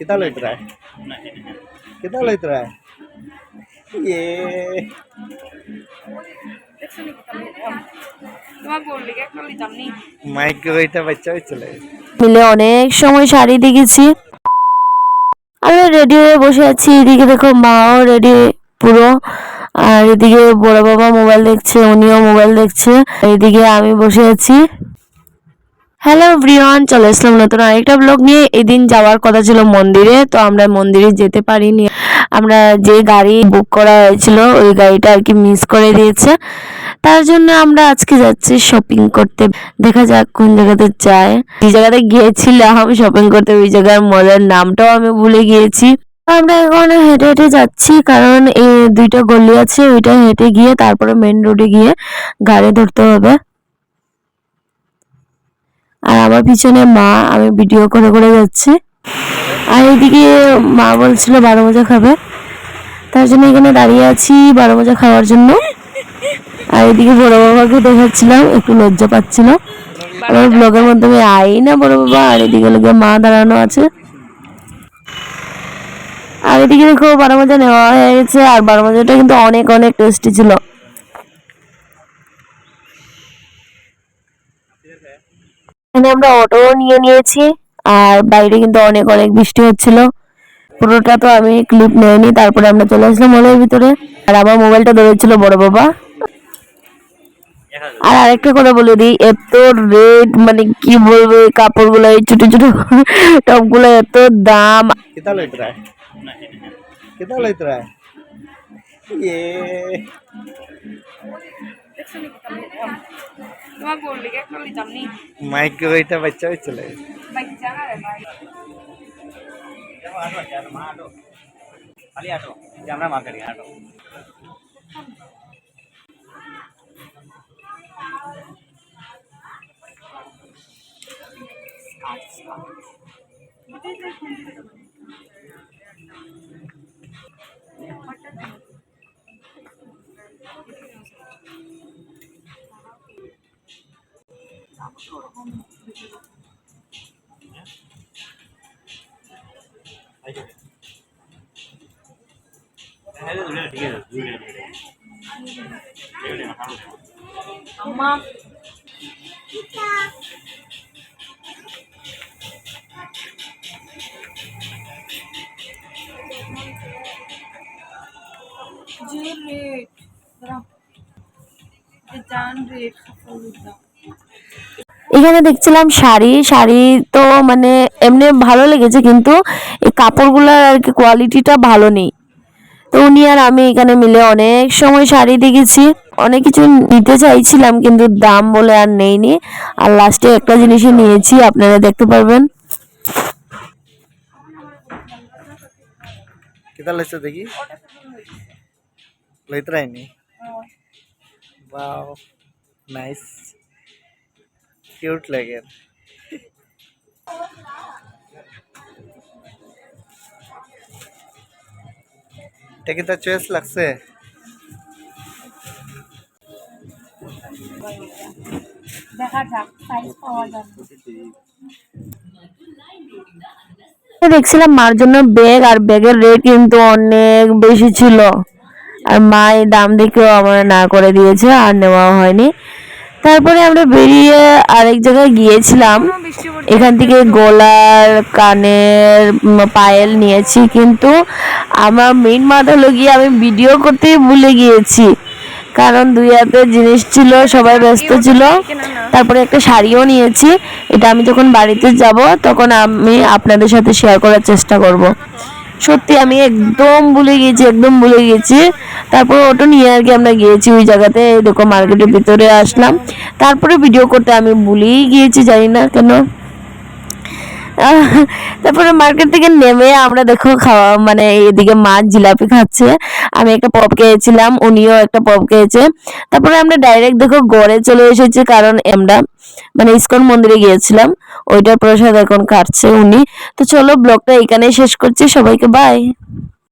कितना लेट रहा है कितना लेट रहा है ये দেখছো নাকি তাহলে তোমার বললি একটা লিতাম নি মাইক্রোওয়েভটা বাচ্চা হয়ে চলে গেছে মিলে অনেক সময় শাড়ি দেখেছি আমি রেডি হয়ে বসে আছি এদিকে দেখো মাও রেডি পুরো আর এদিকে বড় বাবা মোবাইল দেখছে উনিও মোবাইল দেখছে এদিকে আমি বসে আছি হ্যালো ব্রিয়ান চলে আসলাম নতুন আরেকটা ব্লগ নিয়ে। এদিন যাওয়ার কথা ছিল মন্দিরে, তো আমরা মন্দিরে যেতে পারিনি। আমরা যে গাড়ি বুক করা হয়েছিল, ওই গাড়িটা আর কি মিস করে দিয়েছে। তার জন্য আমরা আজকে যাচ্ছি শপিং করতে। দেখা যাক কোন জায়গাতে যায়। যে জায়গাতে গিয়েছিলাম শপিং করতে, ওই জায়গার মলের নামটাও আমি ভুলে গিয়েছি। আমরা এখন হেঁটে হেঁটে যাচ্ছি, কারণ এই দুইটা গলি আছে, ওইটা হেঁটে গিয়ে, তারপরে মেন রোডে গিয়ে গাড়ি ধরতে হবে। আমার পিছনে মা, আমি ভিডিও করে করে যাচ্ছি। আর এদিকে মা বলছিল বারো মজা খাবে। তার জন্য এখানে দাঁড়িয়ে আছি বারো মজা খাওয়ার জন্য। আর এদিকে বড় বাবাকে দেখাচ্ছিলাম, একটু লজ্জা পাচ্ছিল। আমার ব্লগের মাধ্যমে আই না বড় বাবা, আর এদিকে লোকে মা দাঁড়ানো আছে। আর এদিকে দেখো বারো মজা নেওয়া হয়ে গেছে, আর বারো মজাটা কিন্তু অনেক অনেক টেস্টি ছিল। এখানে আমরা অটো নিয়ে নিয়েছি, আর বাইরে কিন্তু অনেক অনেক বৃষ্টি হচ্ছিল। পুরোটা তো আমি ক্লিপ নেয়নি তারপরে আমরা চলে আসলাম মলের ভিতরে। আর আমার মোবাইলটা ধরেছিল বড় বাবা। আর আরেকটা কথা বলে দিই, এত রেট মানে কি বলব কাপড়গুলো ছোট ছোট টপ টপগুলো এত দাম। কেতা তোমার বললি একটু নিতাম নি মাইকে ওইটা বাচ্চা হয়েছিল বাচ্চা না রে ভাই খালি আটো আমরা মার্কেটে আটো Thank you. అమ్మా Cüret. Bırak. Eden reyit kafalıda. এখানে দেখছিলাম শাড়ি শাড়ি তো মানে এমনি ভালো লেগেছে কিন্তু এই কাপড়গুলোর আর কি কোয়ালিটিটা ভালো নেই। তো উনি আর আমি এখানে মিলে অনেক সময় শাড়ি দেখেছি অনেক কিছু নিতে চাইছিলাম কিন্তু দাম বলে আর নেইনি। আর লাস্টে একটা জিনিসই নিয়েছি আপনারা দেখতে পারবেন। দেখি? কিউট লাগে। তার চয়েস লাগছে? দেখছিলাম মার জন্য ব্যাগ আর ব্যাগের রেট কিন্তু অনেক বেশি ছিল। আর মা দাম দেখেও আমার না করে দিয়েছে, আর নেওয়াও হয়নি। তারপরে আমরা বেরিয়ে আরেক জায়গায় গিয়েছিলাম। এখান থেকে গলার কানের পায়েল নিয়েছি কিন্তু আমার মেইন মাথা হলো গিয়ে আমি ভিডিও করতেই ভুলে গিয়েছি। কারণ দুই হাতের জিনিস ছিল সবাই ব্যস্ত ছিল। তারপরে একটা শাড়িও নিয়েছি এটা আমি যখন বাড়িতে যাব তখন আমি আপনাদের সাথে শেয়ার করার চেষ্টা করব। সত্যি আমি একদম ভুলে গিয়েছি, একদম ভুলে গিয়েছি। তারপর অটো নিয়ে আর কি আমরা গিয়েছি ওই জায়গাতে, এরকম মার্কেটের ভিতরে আসলাম। তারপরে ভিডিও করতে আমি ভুলেই গিয়েছি, জানি না কেন। তারপরে মার্কেট থেকে নেমে আমরা দেখো খাওয়া মানে এদিকে মাছ জিলাপি খাচ্ছে। আমি একটা পপ খেয়েছিলাম, উনিও একটা পপ খেয়েছে। তারপরে আমরা ডাইরেক্ট দেখো গড়ে চলে এসেছি, কারণ আমরা মানে ইস্কন মন্দিরে গিয়েছিলাম। ওইটার প্রসাদ এখন কাটছে উনি। তো চলো ব্লগটা এখানেই শেষ করছি, সবাইকে বাই